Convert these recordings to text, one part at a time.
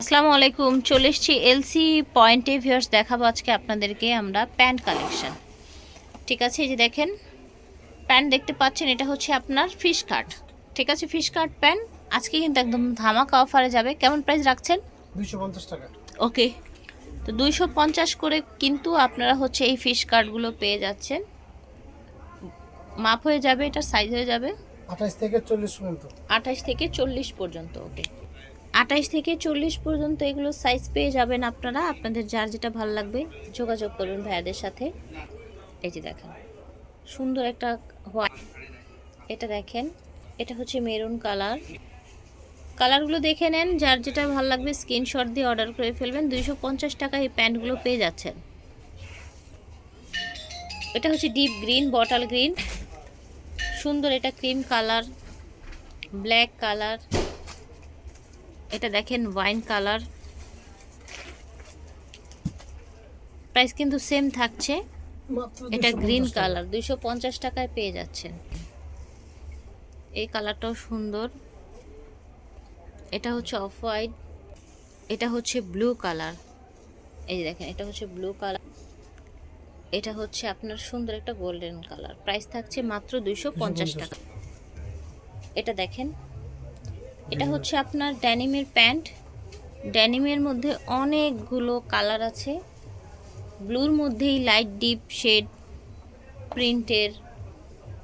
আসসালামু আলাইকুম চলে এসেছি এলসি পয়েন্টে ভিউয়ার্স দেখাবো আজকে আপনাদেরকে আমরা প্যান্ট কালেকশন। ঠিক আছে এই যে দেখেন প্যান্ট দেখতে পাচ্ছেন এটা হচ্ছে আপনার ফিশ কাট। ঠিক আছে ফিশ কাট প্যান্ট আজকে কিন্তু একদম ধামাকা অফারে যাবে। কেমন প্রাইস রাখছেন? দুইশো টাকা। ওকে তো দুইশো পঞ্চাশ করে কিন্তু আপনারা হচ্ছে এই ফিশ কাটগুলো পেয়ে যাচ্ছেন। মাপ হয়ে যাবে এটা সাইজ হয়ে যাবে। আঠাশ থেকে চল্লিশ পর্যন্ত। আঠাশ থেকে চল্লিশ পর্যন্ত ওকে। আঠাশ থেকে চল্লিশ পর্যন্ত এগুলো সাইজ পেয়ে যাবেন আপনারা। আপনাদের যার যেটা ভালো লাগবে যোগাযোগ করবেন ভাইয়াদের সাথে। এই যে দেখেন, সুন্দর একটা হোয়াইট এটা দেখেন, এটা হচ্ছে মেরুন কালার কালারগুলো দেখে নেন, যার যেটা ভালো লাগবে স্ক্রিনশট দিয়ে অর্ডার করে ফেলবেন। দুইশো পঞ্চাশ টাকা এই প্যান্টগুলো পেয়ে যাচ্ছেন। এটা হচ্ছে ডিপ গ্রিন বটল গ্রিন সুন্দর এটা ক্রিম কালার ব্ল্যাক কালার এটা দেখেন ওয়াইন কালার প্রাইস কিন্তু সেম থাকছে। এটা গ্রিন কালার দুইশো পঞ্চাশ টাকায় পেয়ে যাচ্ছেন। এই কালারটাও সুন্দর। এটা হচ্ছে অফ হোয়াইট এটা হচ্ছে ব্লু কালার এই যে দেখেন এটা হচ্ছে ব্লু কালার এটা হচ্ছে আপনার সুন্দর একটা গোল্ডেন কালার প্রাইস থাকছে মাত্র দুইশো পঞ্চাশ। টাকা। এটা দেখেন এটা হচ্ছে আপনার ড্যানিমের প্যান্ট। ড্যানিমের মধ্যে অনেকগুলো কালার আছে। ব্লুর মধ্যেই লাইট ডিপ শেড প্রিন্টের।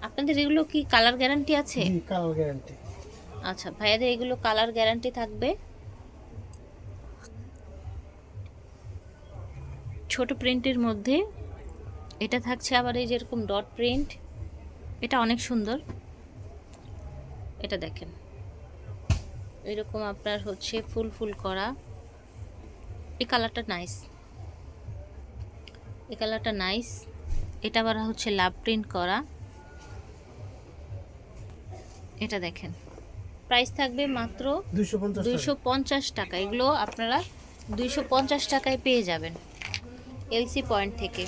আপনাদের এগুলো কি কালার গ্যারান্টি আছে? জি কালার গ্যারান্টি। আচ্ছা ভাইয়াদের এগুলো কালার গ্যারান্টি থাকবে? ছোট প্রিন্টের মধ্যে। এটা থাকছে আবার এই যেরকম ডট প্রিন্ট। এটা অনেক সুন্দর। এটা দেখেন। এরকম আপনার হচ্ছে ফুল ফুল করা। এই কালারটা নাইস এই কালারটা নাইস এটা আবার হচ্ছে লাভ প্রিন্ট করা। এটা দেখেন। প্রাইস থাকবে মাত্র দুইশো পঞ্চাশ টাকা। এগুলো আপনারা দুইশো পঞ্চাশ টাকায় পেয়ে যাবেন এলসি পয়েন্ট থেকে।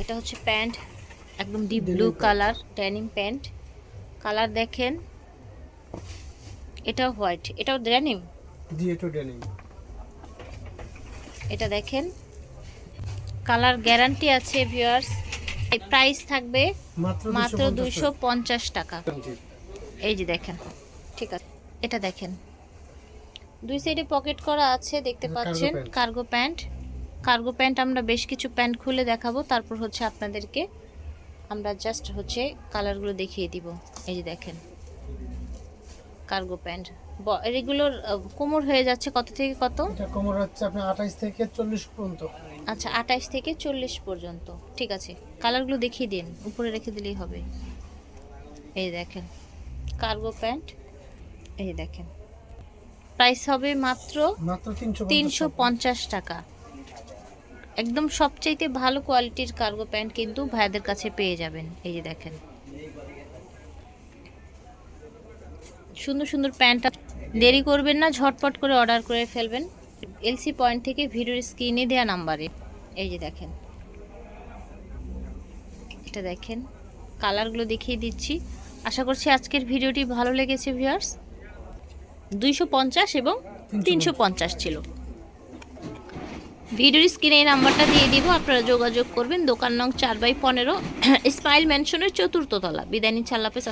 এটা হচ্ছে প্যান্ট একদম deep blue colour denim pant colour দেখেন। এটাও হোয়াইট। এটাও ড্যানিম জি একটু ডেনিম। এটা দেখেন। কালার গ্যারান্টি আছে ভিউয়ার্স। প্রাইস থাকবে মাত্র দুইশো পঞ্চাশ টাকা। এই যে দেখেন ঠিক আছে। এটা দেখেন। দুই সাইডে পকেট করা আছে দেখতে পাচ্ছেন। Cargo pant. কার্গো প্যান্ট আমরা বেশ কিছু প্যান্ট খুলে দেখাবো। তারপর হচ্ছে আপনাদেরকে আমরা জাস্ট হচ্ছে কালারগুলো দেখিয়ে দিব। এই যে দেখেন। কার্গো প্যান্ট এগুলোর আহ, কোমর হয়ে যাচ্ছে কত থেকে কত? কোমর হচ্ছে আপনার আঠাশ থেকে চল্লিশ পর্যন্ত। আচ্ছা আঠাইশ থেকে চল্লিশ পর্যন্ত। ঠিক আছে। কালারগুলো দেখিয়ে দিন। উপরে রেখে দিলেই হবে। এই দেখেন। কার্গো প্যান্ট এই দেখেন। প্রাইস হবে মাত্র মাত্র তিনশো পঞ্চাশ টাকা। একদম সবচাইতে ভালো কোয়ালিটির কার্গো প্যান্ট কিন্তু ভাইয়াদের কাছে পেয়ে যাবেন। এই যে দেখেন। সুন্দর সুন্দর প্যান্টটা দেরি করবেন না, ঝটপট করে অর্ডার করে ফেলবেন। এলসি পয়েন্ট থেকে ভিডিওর স্ক্রিনে দেওয়া নাম্বারে এই যে দেখেন। এটা দেখেন। কালারগুলো দেখিয়ে দিচ্ছি। আশা করছি আজকের ভিডিওটি ভালো লেগেছে ভিউয়ার্স দুইশো পঞ্চাশ এবং তিনশো পঞ্চাশ ছিল। ভিডিওর স্ক্রিনে এই নাম্বারটা দিয়ে দিব, আপনারা যোগাযোগ করবেন। দোকান নং চার বাই পনেরো, স্মাইল ম্যানশনের চতুর্থ তলা। বিদায় নিচ্ছে, আল্লাহ হাফেজ